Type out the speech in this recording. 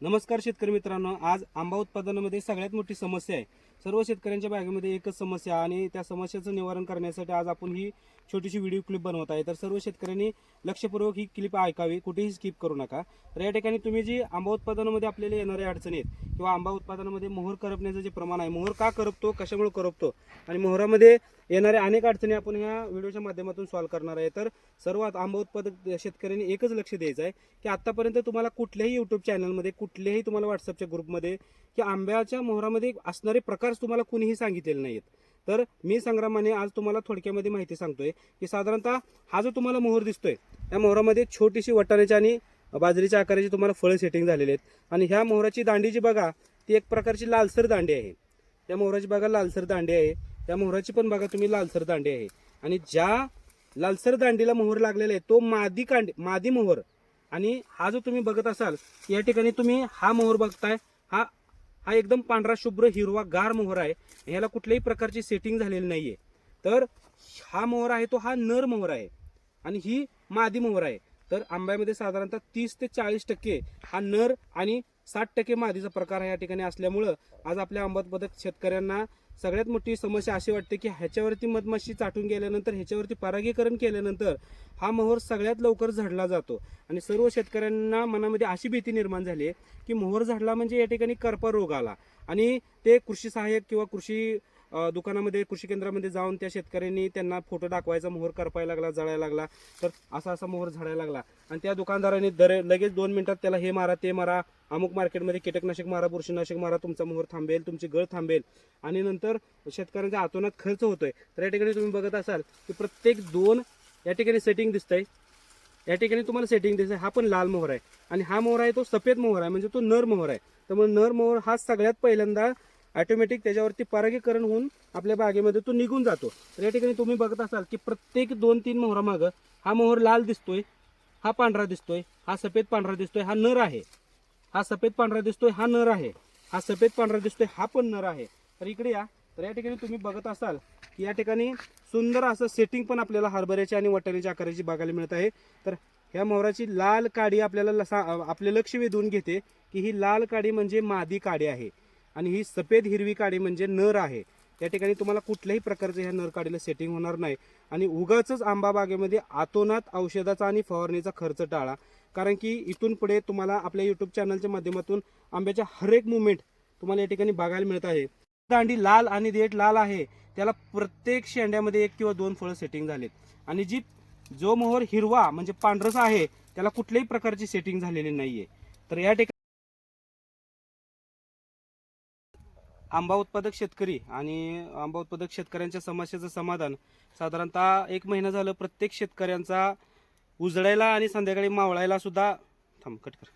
नमस्कार शेतकरी मित्रांनो आज आंबा उत्पादनामध्ये सगळ्यात मोठी समस्या आहे. सर्व शेतकऱ्यांच्या बागेमध्ये एकच समस्या आणि त्या समस्येचं निवारण करण्यासाठी आज आपण ही छोटीशी व्हिडिओ क्लिप बनवत आहे. तर सर्व शेतकऱ्यांनी लक्षपूर्वक ही क्लिप ऐकावी. कुठेही स्किप करू नका. तर या ठिकाणी तुम्ही जी आंबा उत्पादनामध्ये आपल्याला येणाऱ्या अडचणी आहेत किंवा आंबा उत्पादनामध्ये मोहर करपण्याचं जे प्रमाण आहे मोहर का करपतो कशामुळे करपतो आणि मोहरामध्ये येणाऱ्या अनेक अडचणी आपण ह्या व्हिडिओच्या माध्यमातून सॉल्व्ह करणार आहे. तर सर्वात आंबा उत्पादक शेतकऱ्यांनी एकच लक्ष द्यायचं आहे की आत्तापर्यंत तुम्हाला कुठल्याही यूट्यूब चॅनलमध्ये कुठल्याही तुम्हाला व्हॉट्सअपच्या ग्रुपमध्ये की आंब्याच्या मोहरामध्ये असणारे प्रकार तुम्हाला कुणीही सांगितलेले नाहीत तर मी संग्रामाने आज तुम्हाला थोडक्यामध्ये माहिती सांगतोय की साधारणतः हा जो तुम्हाला मोहर दिसतोय या मोहरामध्ये छोटीशी वटाण्याची आणि बाजरीच्या आकाराची तुम्हाला फळं सेटिंग झालेली आहेत. आणि ह्या मोहराची दांडी जी बघा ती एक प्रकारची लालसर दांडी आहे. त्या मोहराची बघा लालसर दांडी आहे. त्या मोहराची पण बघा तुम्ही लालसर दांडी आहे. आणि ज्या लालसर दांडीला मोहर लागलेला आहे तो मादी कांडी मादी मोहर. आणि हा जो तुम्ही बघत असाल या ठिकाणी तुम्ही हा मोहर बघताय हा हा एकदम पांढरा शुभ्र हिरवा गार मोहर आहे. ह्याला कुठल्याही प्रकारची सेटिंग झालेली नाहीये. तर हा मोहर आहे तो हा नर मोहर आहे. आणि ही मादी मोहर आहे. तर आंब्यामध्ये साधारणतः तीस ते चाळीस टक्के हा नर आणि साठ टक्के मादीचा प्रकार या ठिकाणी असल्यामुळं आज आपल्या आंबा उत्पादक शेतकऱ्यांना सगळ्यात मोठी समस्या अशी वाटते की ह्याच्यावरती मधमाशी चाटून गेल्यानंतर ह्याच्यावरती परागीकरण केल्यानंतर हा मोहर सगळ्यात लवकर झडला जातो. आणि सर्व शेतकऱ्यांना मनामध्ये अशी भीती निर्माण झाली आहे की मोहर झाडला म्हणजे या ठिकाणी करपा रोग आला. आणि ते कृषी सहाय्यक किंवा कृषी दुकानामध्ये कृषी केंद्रामध्ये जाऊन त्या शेतकऱ्यांनी त्यांना फोटो दाखवायचा मोहर करपायला लागला जळायला लागला. तर असा असा मोहर झाडायला लागला. आणि त्या दुकानदाराने दर लगेच दोन मिनिटात त्याला हे मारा ते मारा. अमुक मार्केटमध्ये कीटकनाशक मारा बुरशीनाशक मारा तुमचा मोहर थांबेल तुमची गळ थांबेल. आणि नंतर शेतकऱ्यांच्या आतोनात खर्च होतोय. तर या ठिकाणी तुम्ही बघत असाल की प्रत्येक दोन या ठिकाणी सेटिंग दिसतंय. या ठिकाणी तुम्हाला सेटिंग दिसतंय. हा पण लाल मोहर आहे. आणि हा मोहर आहे तो सफेद मोहर आहे. म्हणजे तो नर मोहर आहे. त्यामुळे नर मोहर हा सगळ्यात पहिल्यांदा ऑटोमॅटिक त्याच्यावरती परागीकरण होऊन आपल्या बागेमध्ये तो निघून जातो. तर या ठिकाणी तुम्ही बघत असाल की प्रत्येक दोन तीन मोहरामागं हा मोहर लाल दिसतोय हा पांढरा दिसतोय हा सफेद पांढरा दिसतोय हा नर आहे. हा सफेद पांढरा दिसतोय हा नर आहे. हा सफेद पांढरा दिसतोय हा पण नर आहे. तर इकडे या. तर या ठिकाणी तुम्ही बघत असाल की या ठिकाणी सुंदर असं सेटिंग पण आपल्याला हरभऱ्याची आणि वटाण्याच्या आकाराची बघायला मिळत आहे. तर ह्या मोहराची लाल काडी आपल्याला लसा आपले लक्ष वेधून घेते की ही लाल काडी म्हणजे मादी काडी आहे. आणि ही सफेद हिरवी काडी म्हणजे नर आहे. त्या ठिकाणी तुम्हाला कुठल्याही प्रकारचं ह्या नर काडीला सेटिंग होणार नाही. आणि उगाच आंबा बागेमध्ये आतोनात औषधाचा आणि फवारणीचा खर्च टाळा. कारण की इथून पुढे तुम्हाला आपल्या युट्यूब चॅनलच्या माध्यमातून आंब्याच्या हर एक मुवमेंट तुम्हाला या ठिकाणी बघायला मिळत आहे. दांडी लाल आणि देठ लाल आहे. त्याला प्रत्येक शेंड्यामध्ये एक किंवा दोन फळं सेटिंग झालेत. आणि जी जो मोहर हिरवा म्हणजे पांढरसा आहे त्याला कुठल्याही प्रकारची सेटिंग झालेली नाहीये. तर या ठिकाणी आंबा उत्पादक शेतकरी आणि आंबा उत्पादक शेतकऱ्यांच्या समस्येचं समाधान. साधारणतः एक महिना झालं प्रत्येक शेतकऱ्यांचा उजळायला आणि संध्याकाळी मावळायला सुद्धा थांब कट कर.